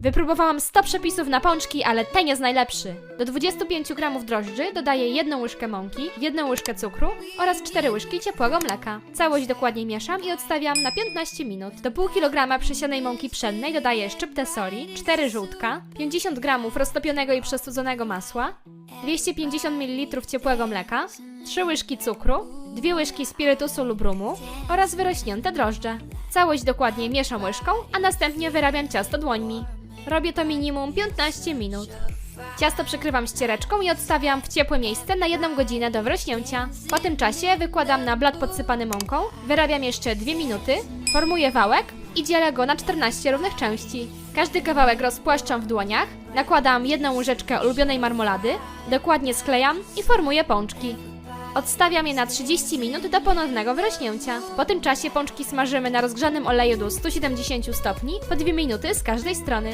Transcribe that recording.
Wypróbowałam 100 przepisów na pączki, ale ten jest najlepszy. Do 25 gramów drożdży dodaję jedną łyżkę mąki, jedną łyżkę cukru oraz 4 łyżki ciepłego mleka. Całość dokładnie mieszam i odstawiam na 15 minut. Do pół kilograma przesianej mąki pszennej dodaję szczyptę soli, 4 żółtka, 50 gramów roztopionego i przestudzonego masła, 250 ml ciepłego mleka, 3 łyżki cukru, 2 łyżki spirytusu lub rumu oraz wyrośnięte drożdże. Całość dokładnie mieszam łyżką, a następnie wyrabiam ciasto dłońmi. Robię to minimum 15 minut. Ciasto przykrywam ściereczką i odstawiam w ciepłe miejsce na 1 godzinę do wrośnięcia. Po tym czasie wykładam na blat podsypany mąką, wyrabiam jeszcze 2 minuty, formuję wałek i dzielę go na 14 równych części. Każdy kawałek rozpłaszczam w dłoniach, nakładam jedną łyżeczkę ulubionej marmolady, dokładnie sklejam i formuję pączki. Odstawiam je na 30 minut do ponownego wyrośnięcia. Po tym czasie pączki smażymy na rozgrzanym oleju do 170 stopni po 2 minuty z każdej strony.